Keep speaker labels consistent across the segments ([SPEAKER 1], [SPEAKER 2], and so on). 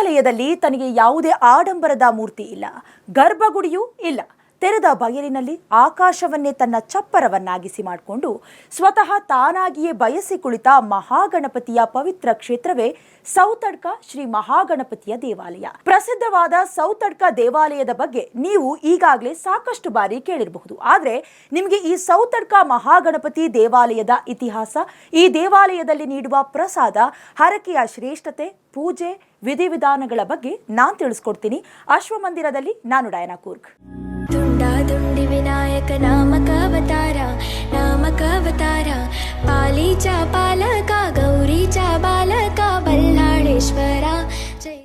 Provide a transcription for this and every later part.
[SPEAKER 1] ದೇವಾಲಯದಲ್ಲಿ ತನಗೆ ಯಾವುದೇ ಆಡಂಬರದ ಮೂರ್ತಿ ಇಲ್ಲ. ಗರ್ಭಗುಡಿಯೂ ಇಲ್ಲ. ತೆರೆದ ಬಯಲಿನಲ್ಲಿ ಆಕಾಶವನ್ನೇ ತನ್ನ ಚಪ್ಪರವನ್ನಾಗಿಸಿ ಮಾಡಿಕೊಂಡು ಸ್ವತಃ ತಾನಾಗಿಯೇ ಬಯಸಿ ಕುಳಿತ ಮಹಾಗಣಪತಿಯ ಪವಿತ್ರ ಕ್ಷೇತ್ರವೇ ಸೌತಡ್ಕ ಶ್ರೀ ಮಹಾಗಣಪತಿಯ ದೇವಾಲಯ. ಪ್ರಸಿದ್ಧವಾದ ಸೌತಡ್ಕ ದೇವಾಲಯದ ಬಗ್ಗೆ ನೀವು ಈಗಾಗಲೇ ಸಾಕಷ್ಟು ಬಾರಿ ಕೇಳಿರಬಹುದು. ಆದರೆ ನಿಮಗೆ ಈ ಸೌತಡ್ಕ ಮಹಾಗಣಪತಿ ದೇವಾಲಯದ ಇತಿಹಾಸ, ಈ ದೇವಾಲಯದಲ್ಲಿ ನೀಡುವ ಪ್ರಸಾದ, ಹರಕೆಯ ಶ್ರೇಷ್ಠತೆ, ಪೂಜೆ, ವಿಧಿವಿಧಾನಗಳ ಬಗ್ಗೆ ನಾನು ತಿಳಿಸ್ಕೊಡ್ತೀನಿ. ಅಶ್ವಮಂದಿರದಲ್ಲಿ ನಾನು ಡಯನಾ ಕೂರ್ಗ್.
[SPEAKER 2] धुण्डा नामकावतारा विनायक पाली च पालका गौरी च बा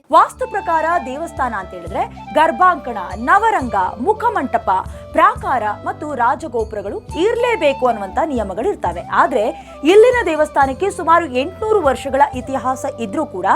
[SPEAKER 1] ವಾಸ್ತು ಪ್ರಕಾರ ದೇವಸ್ಥಾನ ಅಂತ ಹೇಳಿದ್ರೆ ಗರ್ಭಾಂಕಣ, ನವರಂಗ, ಮುಖಮಂಟಪ, ಪ್ರಾಕಾರ ಮತ್ತು ರಾಜಗೋಪುರಗಳು ಇರಲೇಬೇಕು ಅನ್ನುವಂತ ನಿಯಮಗಳು ಇರ್ತವೆ ಆದ್ರೆ ಇಲ್ಲಿನ ದೇವಸ್ಥಾನಕ್ಕೆ ಸುಮಾರು ಎಂಟುನೂರು ವರ್ಷಗಳ ಇತಿಹಾಸ ಇದ್ರೂ ಕೂಡ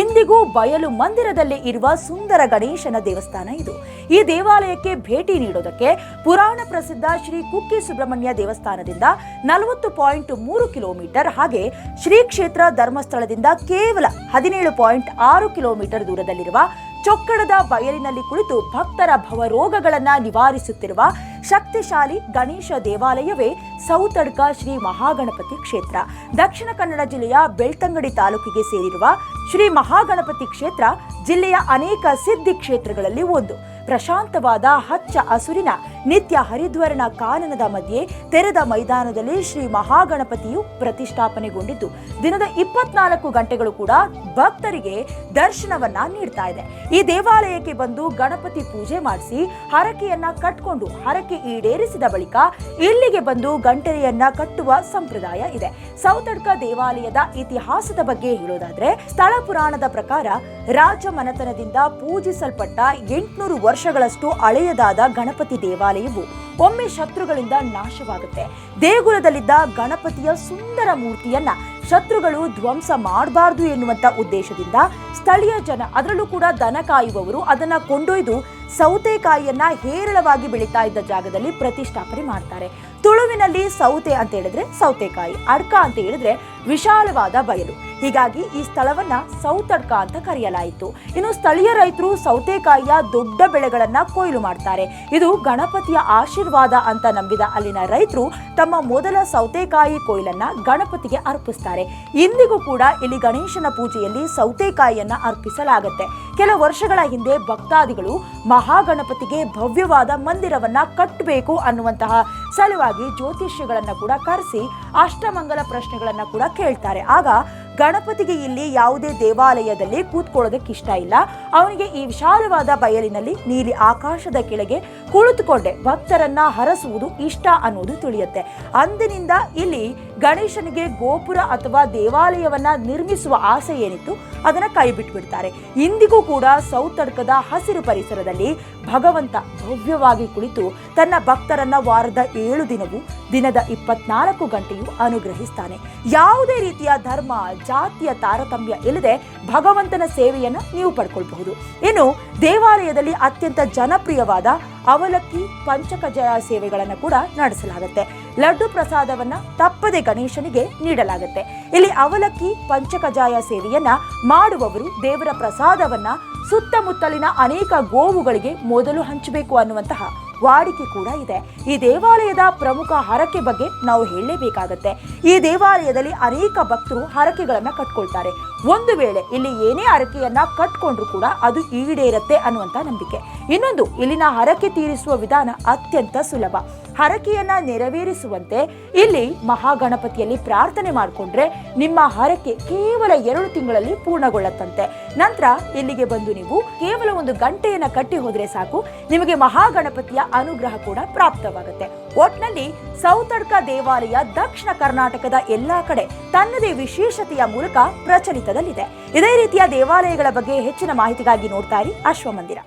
[SPEAKER 1] ಇಂದಿಗೂ ಬಯಲು ಮಂದಿರದಲ್ಲಿ ಇರುವ ಸುಂದರ ಗಣೇಶನ ದೇವಸ್ಥಾನ ಇದು. ಈ ದೇವಾಲಯಕ್ಕೆ ಭೇಟಿ ನೀಡೋದಕ್ಕೆ ಪುರಾಣ ಪ್ರಸಿದ್ಧ ಶ್ರೀ ಕುಕ್ಕಿ ಸುಬ್ರಹ್ಮಣ್ಯ ದೇವಸ್ಥಾನದಿಂದ ನಲವತ್ತು ಪಾಯಿಂಟ್ ಮೂರು ಕಿಲೋಮೀಟರ್ ಹಾಗೆ ಶ್ರೀ ಕ್ಷೇತ್ರ ಧರ್ಮಸ್ಥಳದಿಂದ ಕೇವಲ ಹದಿನೇಳು ಪಾಯಿಂಟ್ ಆರು ಕಿಲೋಮೀಟರ್ ದೂರದಲ್ಲಿರುವ ಚೊಕ್ಕಡದ ಬಯಲಿನಲ್ಲಿ ಕುಳಿತು ಭಕ್ತರ ಭವರೋಗಗಳನ್ನು ನಿವಾರಿಸುತ್ತಿರುವ ಶಕ್ತಿಶಾಲಿ ಗಣೇಶ ದೇವಾಲಯವೇ ಸೌತಡ್ಕ ಶ್ರೀ ಮಹಾಗಣಪತಿ ಕ್ಷೇತ್ರ. ದಕ್ಷಿಣ ಕನ್ನಡ ಜಿಲ್ಲೆಯ ಬೆಳ್ತಂಗಡಿ ತಾಲೂಕಿಗೆ ಸೇರಿರುವ ಶ್ರೀ ಮಹಾಗಣಪತಿ ಕ್ಷೇತ್ರ ಜಿಲ್ಲೆಯ ಅನೇಕ ಸಿದ್ಧಿ ಕ್ಷೇತ್ರಗಳಲ್ಲಿ ಒಂದು. ಪ್ರಶಾಂತವಾದ ಹಚ್ಚ ಹಸುರಿನ ನಿತ್ಯ ಹರಿದ್ವರ್ಣ ಕಾನನದ ಮಧ್ಯೆ ತೆರೆದ ಮೈದಾನದಲ್ಲಿ ಶ್ರೀ ಮಹಾಗಣಪತಿಯು ಪ್ರತಿಷ್ಠಾಪನೆಗೊಂಡಿದ್ದು, ದಿನದ ಇಪ್ಪತ್ನಾಲ್ಕು ಗಂಟೆಗಳು ಕೂಡ ಭಕ್ತರಿಗೆ ದರ್ಶನವನ್ನ ನೀಡ್ತಾ ಇದೆ. ಈ ದೇವಾಲಯಕ್ಕೆ ಬಂದು ಗಣಪತಿ ಪೂಜೆ ಮಾಡಿಸಿ ಹರಕೆಯನ್ನ ಕಟ್ಕೊಂಡು ಹರಕೆ ಈಡೇರಿಸಿದ ಬಳಿಕ ಇಲ್ಲಿಗೆ ಬಂದು ಗಂಟೆಯನ್ನ ಕಟ್ಟುವ ಸಂಪ್ರದಾಯ ಇದೆ. ಸೌತಡ್ಕ ದೇವಾಲಯದ ಇತಿಹಾಸದ ಬಗ್ಗೆ ಹೇಳೋದಾದ್ರೆ, ಸ್ಥಳ ಪುರಾಣದ ಪ್ರಕಾರ ರಾಜ ಮನೆತನದಿಂದ ಪೂಜಿಸಲ್ಪಟ್ಟ ಎಂಟುನೂರು ವರ್ಷಗಳಷ್ಟು ಹಳೆಯದಾದ ಗಣಪತಿ ದೇವಾಲಯವು ಒಮ್ಮೆ ಶತ್ರುಗಳಿಂದ ನಾಶವಾಗುತ್ತೆ. ದೇಗುಲದಲ್ಲಿದ್ದ ಗಣಪತಿಯ ಸುಂದರ ಮೂರ್ತಿಯನ್ನ ಶತ್ರುಗಳು ಧ್ವಂಸ ಮಾಡಬಾರ್ದು ಎನ್ನುವಂತ ಉದ್ದೇಶದಿಂದ ಸ್ಥಳೀಯ ಜನ ಅದರಲ್ಲೂ ಕೂಡ ದನ ಕಾಯುವವರು ಅದನ್ನ ಕೊಂಡೊಯ್ದು ಸೌತೆಕಾಯಿಯನ್ನ ಹೇರಳವಾಗಿ ಬೆಳೀತಾ ಇದ್ದ ಜಾಗದಲ್ಲಿ ಪ್ರತಿಷ್ಠಾಪನೆ ಮಾಡ್ತಾರೆ. ತುಳುವಿನಲ್ಲಿ ಸೌತೆ ಅಂತ ಹೇಳಿದ್ರೆ ಸೌತೆಕಾಯಿ, ಅಡ್ಕ ಅಂತ ಹೇಳಿದ್ರೆ ವಿಶಾಲವಾದ ಬಯಲು. ಹೀಗಾಗಿ ಈ ಸ್ಥಳವನ್ನ ಸೌತಡ್ಕ ಅಂತ ಕರೆಯಲಾಯಿತು. ಇನ್ನು ಸ್ಥಳೀಯ ರೈತರು ಸೌತೆಕಾಯಿಯ ದೊಡ್ಡ ಬೆಳೆಗಳನ್ನ ಕೊಯ್ಲು ಮಾಡ್ತಾರೆ. ಇದು ಗಣಪತಿಯ ಆಶೀರ್ವಾದ ಅಂತ ನಂಬಿದ ಅಲ್ಲಿನ ರೈತರು ತಮ್ಮ ಮೊದಲ ಸೌತೆಕಾಯಿ ಕೊಯ್ಲನ್ನ ಗಣಪತಿಗೆ ಅರ್ಪಿಸ್ತಾರೆ. ಇಂದಿಗೂ ಕೂಡ ಇಲ್ಲಿ ಗಣೇಶನ ಪೂಜೆಯಲ್ಲಿ ಸೌತೆಕಾಯಿಯನ್ನ ಅರ್ಪಿಸಲಾಗುತ್ತೆ. ಕೆಲ ವರ್ಷಗಳ ಹಿಂದೆ ಭಕ್ತಾದಿಗಳು ಮಹಾಗಣಪತಿಗೆ ಭವ್ಯವಾದ ಮಂದಿರವನ್ನ ಕಟ್ಟಬೇಕು ಅನ್ನುವಂತಹ ಸಲುವಾಗಿ ಜ್ಯೋತಿಷ್ಯಗಳನ್ನ ಕೂಡ ಕರೆಸಿ, ಅಷ್ಟಮಂಗಲ ಪ್ರಶ್ನೆಗಳನ್ನ ಕೂಡ ಕೇಳ್ತಾರೆ. ಆಗ ಗಣಪತಿಗೆ ಇಲ್ಲಿ ಯಾವುದೇ ದೇವಾಲಯದಲ್ಲಿ ಕೂತ್ಕೊಳ್ಳೋದಕ್ಕೆ ಇಷ್ಟ ಇಲ್ಲ. ಅವನಿಗೆ ಈ ವಿಶಾಲವಾದ ಬಯಲಿನಲ್ಲಿ ನೀಲಿ ಆಕಾಶದ ಕೆಳಗೆ ಕುಳಿತುಕೊಂಡೆ. ಭಕ್ತರನ್ನ ಹರಸುವುದು ಇಷ್ಟ ಅನ್ನೋದು ತಿಳಿಯುತ್ತೆ. ಅಂದಿನಿಂದ ಇಲ್ಲಿ ಗಣೇಶನಿಗೆ ಗೋಪುರ ಅಥವಾ ದೇವಾಲಯವನ್ನ ನಿರ್ಮಿಸುವ ಆಸೆ ಏನಿತ್ತು ಅದನ್ನ ಕೈ ಬಿಟ್ಬಿಡ್ತಾರೆ ಇಂದಿಗೂ ಕೂಡ ಸೌತಡ್ಕದ ಹಸಿರು ಪರಿಸರದಲ್ಲಿ ಭಗವಂತ ಭವ್ಯವಾಗಿ ಕುಳಿತು ತನ್ನ ಭಕ್ತರನ್ನ ವಾರದ ಏಳು ದಿನವೂ ದಿನದ ಇಪ್ಪತ್ನಾಲ್ಕು ಗಂಟೆಯೂ ಅನುಗ್ರಹಿಸ್ತಾನೆ. ಯಾವುದೇ ರೀತಿಯ ಧರ್ಮ, ಜಾತಿಯ ತಾರತಮ್ಯ ಇಲ್ಲದೆ ಭಗವಂತನ ಸೇವೆಯನ್ನು ನೀವು ಪಡ್ಕೊಳ್ಬಹುದು. ಇನ್ನು ದೇವಾಲಯದಲ್ಲಿ ಅತ್ಯಂತ ಜನಪ್ರಿಯವಾದ ಅವಲಕ್ಕಿ ಪಂಚಕಜ ಸೇವೆಗಳನ್ನು ಕೂಡ ನಡೆಸಲಾಗುತ್ತೆ. ಲಡ್ಡು ಪ್ರಸಾದವನ್ನ ತಪ್ಪದೆ ಗಣೇಶನಿಗೆ ನೀಡಲಾಗುತ್ತೆ. ಇಲ್ಲಿ ಅವಲಕ್ಕಿ ಪಂಚಕಜಾಯ ಸೇವೆಯನ್ನ ಮಾಡುವವರು ದೇವರ ಪ್ರಸಾದವನ್ನ ಸುತ್ತಮುತ್ತಲಿನ ಅನೇಕ ಗೋವುಗಳಿಗೆ ಮೊದಲು ಹಂಚಬೇಕು ಅನ್ನುವಂತಹ ವಾಡಿಕೆ ಕೂಡ ಇದೆ. ಈ ದೇವಾಲಯದ ಪ್ರಮುಖ ಹರಕೆ ಬಗ್ಗೆ ನಾವು ಹೇಳಲೇಬೇಕಾಗತ್ತೆ. ಈ ದೇವಾಲಯದಲ್ಲಿ ಅನೇಕ ಭಕ್ತರು ಹರಕೆಗಳನ್ನ ಕಟ್ಕೊಳ್ತಾರೆ. ಒಂದು ವೇಳೆ ಇಲ್ಲಿ ಏನೇ ಹರಕೆಯನ್ನ ಕಟ್ಕೊಂಡ್ರು ಕೂಡ ಅದು ಈಡೇರತ್ತೆ ಅನ್ನುವಂತ ನಂಬಿಕೆ. ಇನ್ನೊಂದು, ಇಲ್ಲಿನ ಹರಕೆ ತೀರಿಸುವ ವಿಧಾನ ಅತ್ಯಂತ ಸುಲಭ. ಹರಕೆಯನ್ನ ನೆರವೇರಿಸುವಂತೆ ಇಲ್ಲಿ ಮಹಾಗಣಪತಿಯಲ್ಲಿ ಪ್ರಾರ್ಥನೆ ಮಾಡಿಕೊಂಡ್ರೆ ನಿಮ್ಮ ಹರಕೆ ಕೇವಲ ಎರಡು ತಿಂಗಳಲ್ಲಿ ಪೂರ್ಣಗೊಳ್ಳುತ್ತಂತೆ. ನಂತರ ಇಲ್ಲಿಗೆ ಬಂದು ನೀವು ಕೇವಲ ಒಂದು ಗಂಟೆಯನ್ನ ಕಟ್ಟಿ ಹೋದ್ರೆ ಸಾಕು. ನಿಮಗೆ ಮಹಾಗಣಪತಿಯ ಅನುಗ್ರಹ ಕೂಡ ಪ್ರಾಪ್ತವಾಗುತ್ತೆ. ಒಟ್ನಲ್ಲಿ ಸೌತಡ್ಕ ದೇವಾಲಯ ದಕ್ಷಿಣ ಕರ್ನಾಟಕದ ಎಲ್ಲಾ ಕಡೆ ತನ್ನದೇ ವಿಶೇಷತೆಯ ಮೂಲಕ ಪ್ರಚಲಿತದಲ್ಲಿದೆ. ಇದೇ ರೀತಿಯ ದೇವಾಲಯಗಳ ಬಗ್ಗೆ ಹೆಚ್ಚಿನ ಮಾಹಿತಿಗಾಗಿ ನೋಡ್ತಾ ಇರಿ ಅಶ್ವಮಂದಿರ.